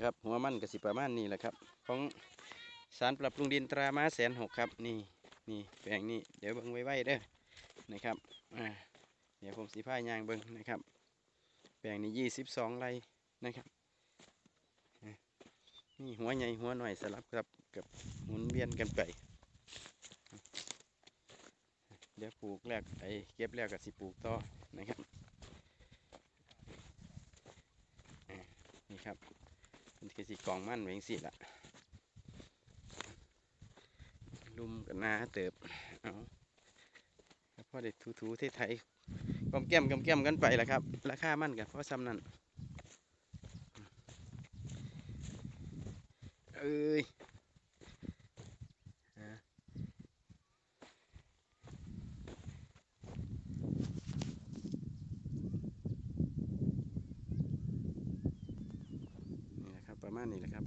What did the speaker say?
ครับหัวมันกสิประมาณนี้แหละครับ ของสารปรับปรุงดินตรามาแสนหกครับนี่นี่แปลงนี้เดี๋ยวเบิ่งไว้ๆเด้อนะครับอ่าเดี๋ยวผมสีผ้ายางเบิ่งนะครับ แปลงนี้ยี่สิบสองไร่นะครับนี่หัวใหญ่หัวหน่อยสลับครับกับหมุนเวียนกันไปเดี๋ยวปลูกแรกไอ้เก็บแล้วก็สิปลูกต่อนะครับอ่านี่ครับ มันก็สิกองมั่นเว้จังสิละลุมกันหนาเติบ เอาแล้วพอได้ถูๆไทยกำแก้มกำแก้มกันไปละครับ ราคามั่นกันเพราะซ้ำนั่นเอ้ย ประมาณนี้แหละครับ